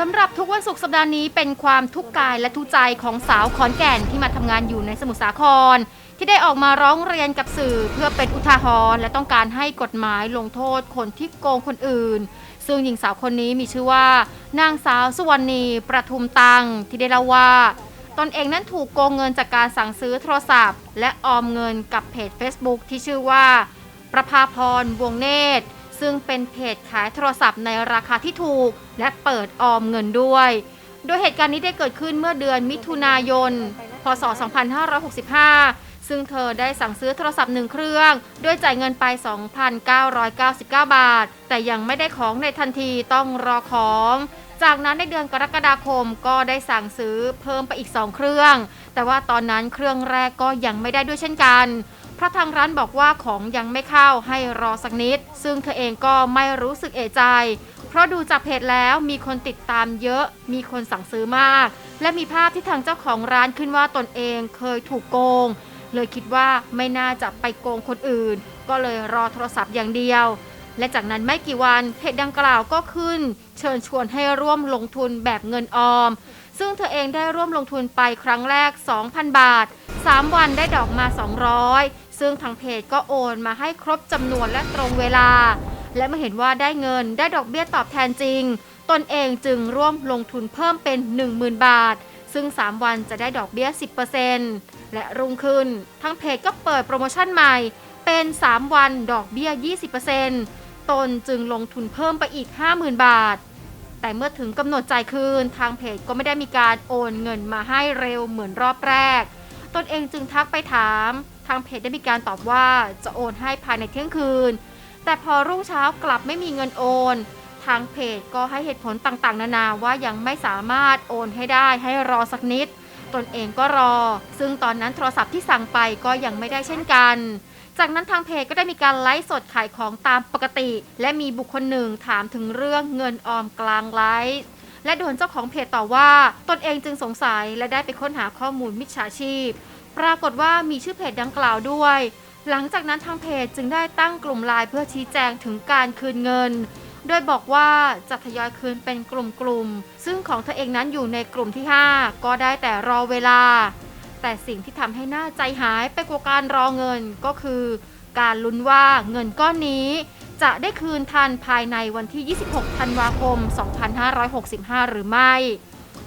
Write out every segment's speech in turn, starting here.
สำหรับทุกวันศุกร์สัปดาห์นี้เป็นความทุกข์กายและทุกข์ใจของสาวขอนแก่นที่มาทำงานอยู่ในสมุทรสาคร ที่ได้ออกมาร้องเรียนกับสื่อเพื่อเป็นอุทาหรณ์และต้องการให้กฎหมายลงโทษคนที่โกงคนอื่น ซึ่งหญิงสาวคนนี้มีชื่อว่า นางสาวสุวรรณีประทุมตังที่ได้เล่าว่าตนเองนั้นถูกโกงเงินจากการสั่งซื้อโทรศัพท์ และออมเงินกับเพจ Facebook ที่ชื่อว่า ประภาพรวงเนตร ซึ่งเป็นเพจขายโทรศัพท์ในราคาที่ถูก และเปิดออมเงินด้วย โดยเหตุการณ์นี้ได้เกิดขึ้นเมื่อเดือนมิถุนายน พศ 2565 ซึ่งเธอได้สั่งซื้อโทรศัพท์หนึ่งเครื่องด้วยจ่ายเงินไป 2,999 บาท แต่ยังไม่ได้ของในทันทีต้องรอของจากนั้นในเดือนกรกฎาคมก็ได้สั่งซื้อเพิ่มไปอีก 2 เครื่อง แต่ว่าตอนนั้นเครื่องแรกก็ยังไม่ได้ด้วยเช่นกัน เพราะทางร้านบอกว่าของยังไม่เข้าให้รอสักนิด ซึ่งเธอเองก็ไม่รู้สึกเอะใจ เพราะดูจากเพจแล้วมีคนติดตามเยอะ มีคนสั่งซื้อมาก และมีภาพที่ทางเจ้าของร้านขึ้นว่าตนเองเคยถูกโกง เลยคิดว่าไม่น่าจะไปโกงคนอื่น ก็เลยรอโทรศัพท์อย่างเดียว และจากนั้นไม่กี่วันเพจดังกล่าวก็ขึ้น เชิญชวนให้ร่วมลงทุนแบบเงินออม ซึ่งเธอเองได้ร่วมลงทุนไปครั้งแรก 2,000 บาท 3 วันได้ดอกมา 200 ซึ่งทางเพจก็โอนมาให้ครบจำนวนและตรงเวลา และเมื่อเห็นว่าได้เงินได้ดอกเบี้ยตอบแทนจริง ตนเองจึงร่วมลงทุนเพิ่มเป็น 10,000 บาท ซึ่ง 3 วันจะได้ดอกเบี้ย 10%และรุ่งขึ้นทางเพจก็เปิดโปรโมชั่นใหม่เป็น 3 วันดอกเบี้ย 20%ตนจึงลงทุนเพิ่มไปอีก 50,000 บาท แต่เมื่อถึงกำหนดจ่ายคืน ทางเพจก็ไม่ได้มีการโอนเงินมาให้เร็วเหมือนรอบแรก ตนเองจึงทักไปถาม ทางเพจได้มีการตอบว่าจะโอนให้ภายในเที่ยงคืน แต่พอรุ่งเช้ากลับไม่มีเงินโอน ทางเพจก็ให้เหตุผลต่างๆ นานาว่ายังไม่สามารถโอนให้ได้ให้รอสักนิด ตนเองก็รอ ซึ่งตอนนั้นโทรศัพท์ที่สั่งไปก็ยังไม่ได้เช่นกันจากนั้นทางเพจก็ได้มีการไลฟ์สดขายของตามปกติ และมีบุคคลหนึ่งถามถึงเรื่องเงินออมกลางไลฟ์ และโดนเจ้าของเพจต่อว่า ตนเองจึงสงสัยและได้ไปค้นหาข้อมูลมิจฉาชีพ ปรากฏว่ามีชื่อเพจดังกล่าวด้วย หลังจากนั้นทางเพจจึงได้ตั้งกลุ่มไลน์เพื่อชี้แจงถึงการคืนเงิน โดยบอกว่าจะทยอยคืนเป็นกลุ่มๆ ซึ่งของเธอเองนั้นอยู่ในกลุ่มที่ 5 ก็ได้แต่รอเวลา แต่สิ่งที่ทำให้หน้าใจหายไปกว่าการรอเงินก็คือ การลุ้นว่าเงินก้อนนี้ จะได้คืนทันภายในวันที่ 26 ธันวาคม 2565 หรือไม่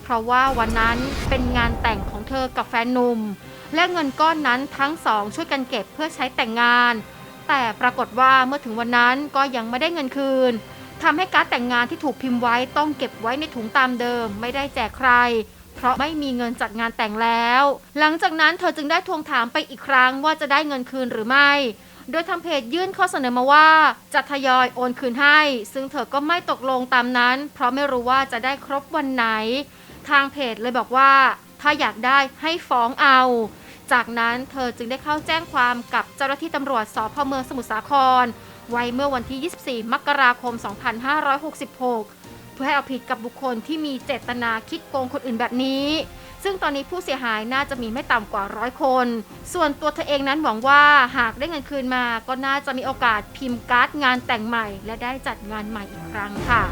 เพราะว่าวันนั้นเป็นงานแต่งของเธอกับแฟนหนุ่ม และเงินก้อนนั้นทั้งสองช่วยกันเก็บเพื่อใช้แต่งงาน แต่ปรากฏว่าเมื่อถึงวันนั้นก็ยังไม่ได้เงินคืนทำให้การดแต่งงานที่ถูกพิมพ์ไว้ต้องเก็บไว้ในถุงตามเดิม ไม่ได้แจกใคร เพราะไม่มีเงินจัดงานแต่งแล้ว หลังจากนั้นเธอจึงได้ทวงถามไปอีกครั้งว่าจะได้เงินคืนหรือไม่ โดยทางเพจยื่นข้อเสนอมาว่า จะทยอยโอนคืนให้ ซึ่งเธอก็ไม่ตกลงตามนั้น เพราะไม่รู้ว่าจะได้ครบวันไหน ทางเพจเลยบอกว่า ถ้าอยากได้ให้ฟ้องเอา จากนั้นเธอจึงได้เข้าแจ้งความกับเจ้าหน้าที่ตำรวจสพเมืองสมุทรสาคร ไว้เมื่อวันที่ 24 มกราคม 2566 พื่อให้เอาผิดกับบุคคลที่มีเจตนาคิดโกงคนอื่นแบบนี้ ซึ่งตอนนี้ผู้เสียหายน่าจะมีไม่ต่ำกว่าร้อยคน ส่วนตัวเธอเองนั้นหวังว่าหากได้เงินคืนมา ก็น่าจะมีโอกาสพิมพ์การ์ดงานแต่งใหม่ และได้จัดงานใหม่อีกครั้งค่ะ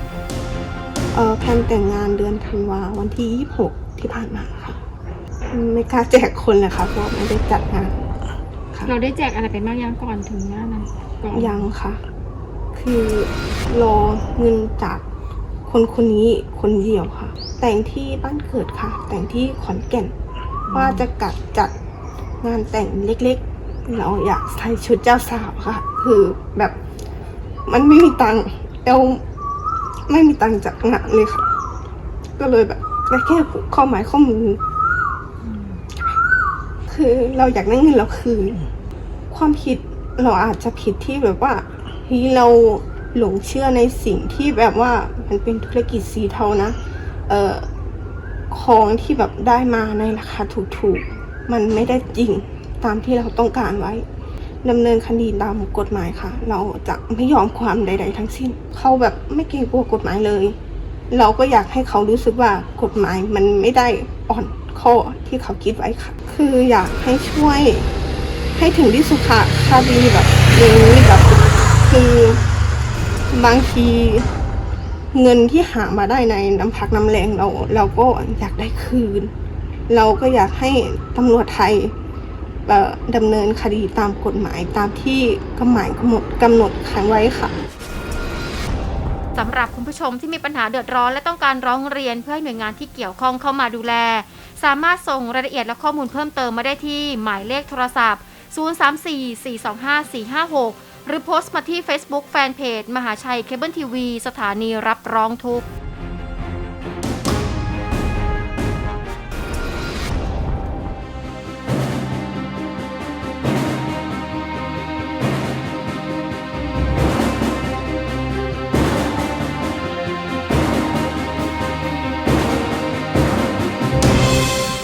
เออแพลนแต่งงานเดือนธันวาวันที่ 26 ที่ผ่านมาค่ะ ไม่กล้าแจกคนเลยค่ะเพราะว่าไม่ได้จัดงานค่ะเราได้แจกอะไรไปบ้างยังก่อนถึงหน้านั้นก่อนยังค่ะ คือรอเงินจาก คนคนนี้คนเดียวค่ะ แต่งที่บ้านเกิดค่ะ แต่งที่ขอนแก่น ว่าจะกัดจัดงานแต่งเล็กๆ เราอยากใส่ชุดเจ้าสาวค่ะ คือแบบมันไม่มีตังค์แล้วไม่มีตังค์จากงานเลยค่ะ ก็เลยแบบได้แค่ผูกข้อไม้ข้อมือคือเราอยากได้เงินเราคืนความผิดเราอาจจะผิดที่แบบว่าเฮ้ยเรา หลงเชื่อในสิ่งที่แบบว่ามันเป็นธุรกิจสีเทานะเอ่อของที่แบบได้มาในราคาถูกๆ มันไม่ได้จริงตามที่เราต้องการไว้ดำเนินคดีตามกฎหมายค่ะ เราจะไม่ยอมความใด ๆ ทั้งสิ้น เขาแบบไม่เกรงกลัวกฎหมายเลย เราก็อยากให้เขารู้สึกว่ากฎหมายมันไม่ได้อ่อนข้อที่เขาคิดไว้ค่ะ คืออยากให้ช่วยให้ถึงที่สุดค่ะคดีแบบนี้แบบคือ บางทีเงินที่หามาได้ในน้ำพักน้ำแรงเรา เราก็อยากได้คืน เราก็อยากให้ตำรวจไทยดำเนินคดีตามกฎหมายตามที่กฎหมายกำหนดกำหนดขังไว้ค่ะสำหรับคุณผู้ชมที่มีปัญหาเดือดร้อนและต้องการร้องเรียนเพื่อให้หน่วยงานที่เกี่ยวข้องเข้ามาดูแล สามารถส่งรายละเอียดและข้อมูลเพิ่มเติมมาได้ที่หมายเลขโทรศัพท์ 034-425-456 หรือโพสต์มาที่ Facebook Fanpage มหาชัยเคเบิลทีวีสถานีรับร้องทุกข์